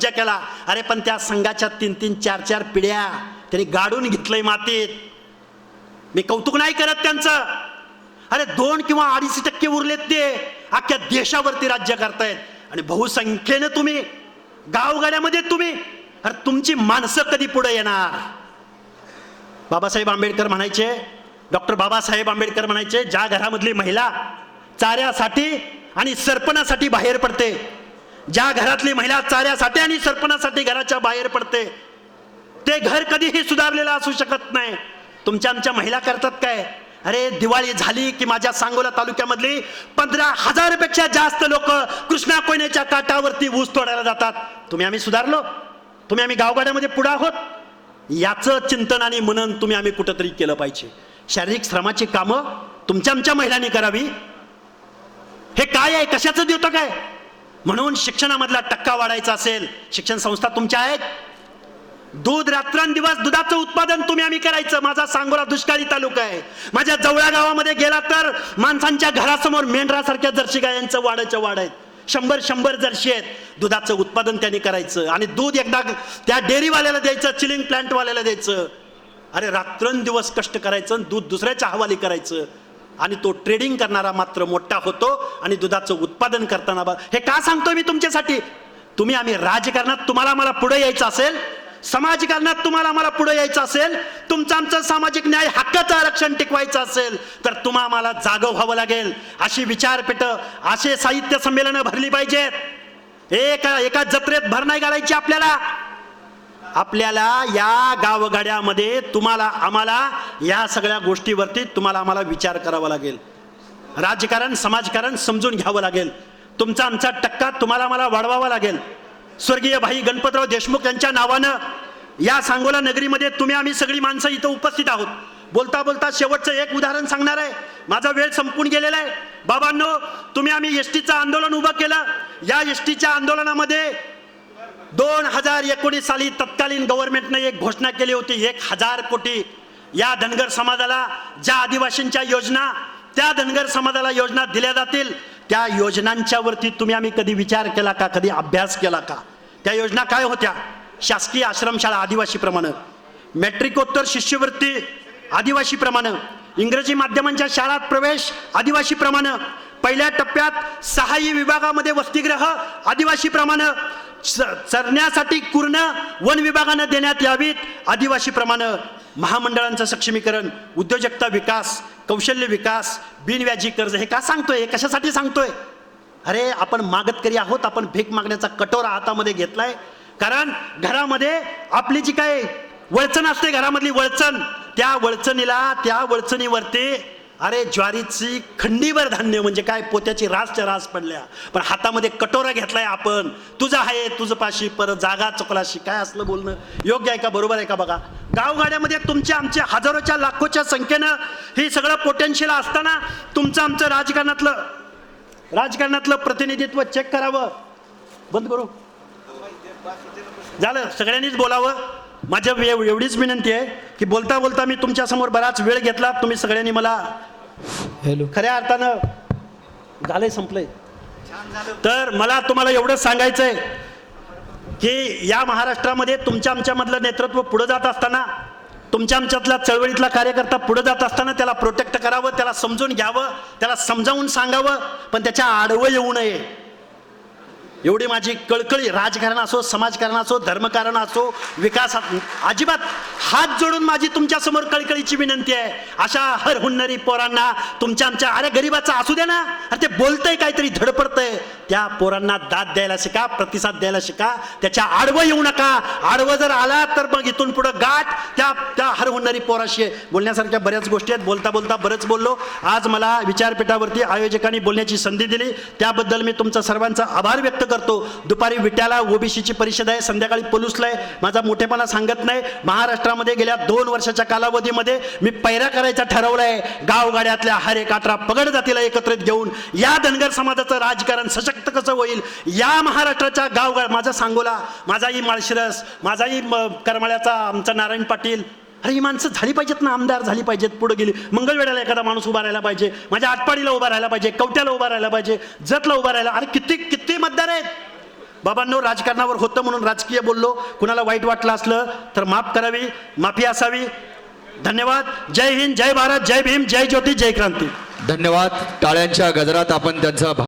राज्य केला. अरे पण त्या संघाच्या तीन तीन चार चार पिढ्या त्यांनी गाडून घेतलंय मातीत. मी कौतुक नाही करत त्यांचं. अरे दोन किंवा अडीच टक्के उरलेत ते. अख्ख्या देशावरती राज्य करतायत. आणि बहुसंख्येनं तुम्ही गावगाड्यामध्ये तुम्ही अरे तुमची माणसं कधी पुढे येणार? बाबासाहेब आंबेडकर म्हणायचे डॉक्टर बाबासाहेब आंबेडकर म्हणायचे ज्या घरामधली महिला चाऱ्यासाठी आणि सरपणासाठी बाहेर पडते ज्या घरातली महिला चाऱ्यासाठी आणि सरपणासाठी घराच्या बाहेर पडते ते घर कधीही सुधारलेलं असू शकत नाही. तुमच्या आमच्या महिला करतात काय? अरे दिवाळी झाली की माझ्या सांगोला तालुक्यामधली पंधरा हजारपेक्षा जास्त लोक कृष्णा कोयनेच्या काटावरती ऊस तोडायला जातात. तुम्ही आम्ही सुधारलो. तुम्ही आम्ही गावगाड्यामध्ये पुढे आहोत. याचं चिंतन आणि मनन तुम्ही आम्ही कुठंतरी केलं पाहिजे. शारीरिक श्रमाची कामं तुमच्या आमच्या महिलांनी करावी. हे काय आहे? कशाचं देतं काय? म्हणून शिक्षणामधला टक्का वाढायचा असेल शिक्षण संस्था तुमच्या आहेत. दूध रात्रंदिवस दुधाचं उत्पादन तुम्ही आम्ही करायचं. माझा सांगोला दुष्काळी तालुका आहे. माझ्या जवळ्या गावामध्ये गेला तर माणसांच्या घरासमोर मेंढरासारख्या जर्शी गायांचं वाढायचं वाढ आहेत शंभर शंभर जर्शी आहेत. दुधाचं उत्पादन त्यांनी करायचं. आणि दूध एकदा त्या डेअरीवाल्याला द्यायचं चिलिंग प्लांटवाल्याला द्यायचं. अरे रात्रंदिवस कष्ट करायचं दूध दुसऱ्याच्या हवाली करायचं. आणि तो ट्रेडिंग करणारा मात्र मोठा होतो आणि दुधाचं उत्पादन करताना बा- हे का सांगतोय मी तुमच्यासाठी? तुम्ही आम्ही राजकारणात तुम्हाला मला पुढे यायचं असेल समाजकारणात तुम्हाला आम्हाला पुढे यायचं असेल तुमचं आमचं सामाजिक न्याय हक्काचं आरक्षण टिकवायचं असेल तर तुम्हा आम्हाला जागं व्हावं लागेल. अशी विचारपीठ असे साहित्य संमेलनं भरली पाहिजेत. एका एका जत्रेत भर नाही घालायची आपल्याला. आपल्याला या गावगाड्यामध्ये तुम्हाला आम्हाला या सगळ्या गोष्टीवरती तुम्हाला आम्हाला विचार करावा लागेल. राजकारण समाजकारण समजून घ्यावं लागेल. तुमचा आमचा टक्का तुम्हाला मला वाढवावा लागेल. स्वर्गीय भाई गणपतराव देशमुख यांच्या नावानं या सांगोला नगरीमध्ये तुम्ही आम्ही सगळी माणसं इथं उपस्थित आहोत. बोलता बोलता शेवटचं एक उदाहरण सांगणार आहे. माझा वेळ संपून गेलेला आहे. बाबांनो तुम्ही आम्ही एस टीचं आंदोलन उभं केलं. या एस टीच्या आंदोलनामध्ये दोन हजार एकोणीस साली तत्कालीन गव्हर्नमेंटने एक घोषणा केली होती एक हजार कोटी या धनगर समाजाला ज्या आदिवासींच्या योजना त्या धनगर समाजाला योजना दिल्या जातील त्या योजनांच्या वरती तुम्ही आम्ही कधी विचार केला का कधी अभ्यास केला का? त्या योजना काय होत्या? शासकीय आश्रमशाळा आदिवासीप्रमाणे मॅट्रिकोत्तर शिष्यवृत्ती आदिवासीप्रमाणे इंग्रजी माध्यमांच्या शाळात प्रवेश आदिवासीप्रमाणे पहिल्या टप्प्यात सहाय्य विभागामध्ये वसतिगृह आदिवासीप्रमाणे चरण्यासाठी कुर्ण वन विभागानं देण्यात यावीत. आदिवासीप्रमाणे महामंडळांचं सक्षमीकरण उद्योजकता विकास कौशल्य विकास बिनव्याजी कर्ज हे का सांगतोय? हे कशासाठी सांगतोय? अरे आपण मागतकरी आहोत आपण भीक मागण्याचा कटोरा हातामध्ये घेतलाय. कारण घरामध्ये आपली जी काय वळचण असते घरामधली वळचण त्या वळचणीला त्या वळचणीवरती अरे ज्वारीची खंडीवर धान्य म्हणजे काय? पोत्याची रासच्या रास पडल्या. पण हातामध्ये कटोरा घेतलाय आपण. तुझं आहे तुझं पाशी परत जागा चकलाशी. काय असलं बोलणं? योग्य आहे का? बरोबर आहे का बघा? गावगाड्यामध्ये तुमच्या आमच्या हजारोच्या लाखोच्या संख्येनं हे सगळं पोटेन्शियल असताना तुमचं आमचं राजकारणातलं राजकारणातलं प्रतिनिधित्व चेक करावं. बंद करू. झालं. सगळ्यांनीच बोलावं. माझ्या एवढीच विनंती आहे की बोलता बोलता मी तुमच्यासमोर बराच वेळ घेतला. तुम्ही सगळ्यांनी मला हॅलो. खऱ्या अर्थानं झालंय संपलंय. तर मला तुम्हाला एवढंच सांगायचं आहे की या महाराष्ट्रामध्ये तुमच्या आमच्यामधलं नेतृत्व पुढं जात असताना तुमच्या आमच्यातला चळवळीतला कार्यकर्ता पुढे जात असताना त्याला प्रोटेक्ट करावं त्याला समजून घ्यावं त्याला समजावून सांगावं पण त्याच्या आडवं येऊ नये. एवढी माझी कळकळी राजकारण असो समाजकारण असो धर्मकारण असो विकासात अजिबात हात जोडून माझी तुमच्यासमोर कळकळीची विनंती आहे. अशा हर हुन्नरी पोरांना तुमच्या आमच्या अरे गरीबाचा असू द्या ना अरे ते बोलतंय काहीतरी धडपडतंय. त्या पोरांना दाद द्यायला शिका प्रतिसाद द्यायला शिका त्याच्या आडवं येऊ नका. आडवं जर आला तर मग इथून पुढं गाठ त्या त्या हर हुन्नरी पोराशी. बोलण्यासारख्या बऱ्याच गोष्टी आहेत. बोलता बोलता बरंच बोललो. आज मला विचारपीठावरती आयोजकांनी बोलण्याची संधी दिली. त्याबद्दल मी तुमचा सर्वांचा आभार व्यक्त करतो. दुपारी विट्याला ओबीसीची परिषद आहे संध्याकाळी पलुसला आहे माझा मोठेपणा सांगत नाही. महाराष्ट्रामध्ये गेल्या दोन वर्षाच्या कालावधीमध्ये मी पैरा करायचा ठरवलाय. गावगाड्यातल्या हरे एक पगड जातीला एकत्रित घेऊन या धनगर समाजाचं राजकारण सशक्त कसं होईल? या महाराष्ट्राच्या गावगा माझा सांगोला माझाही माळशिरस माझाही म- करमाळ्याचा आमचा नारायण पाटील अरे ही माणसं झाली पाहिजेत ना आमदार झाली पाहिजेत पुढे गेली. मंगळवेळाला एखादा माणूस उभा राहिला पाहिजे माझ्या आटपाडीला उभा राहिला पाहिजे कवट्याला उभा राहिला पाहिजे जतला उभा राहिला. अरे किती किती मतदार आहेत? बाबांनो राजकारणावर होतं म्हणून राजकीय बोललो. कुणाला वाईट वाटलं असलं तर माफ करावी माफी असावी. धन्यवाद. जय हिंद जय भारत जय भीम जय ज्योती जय क्रांती. धन्यवाद. टाळ्यांच्या गजरात आपण त्यांचा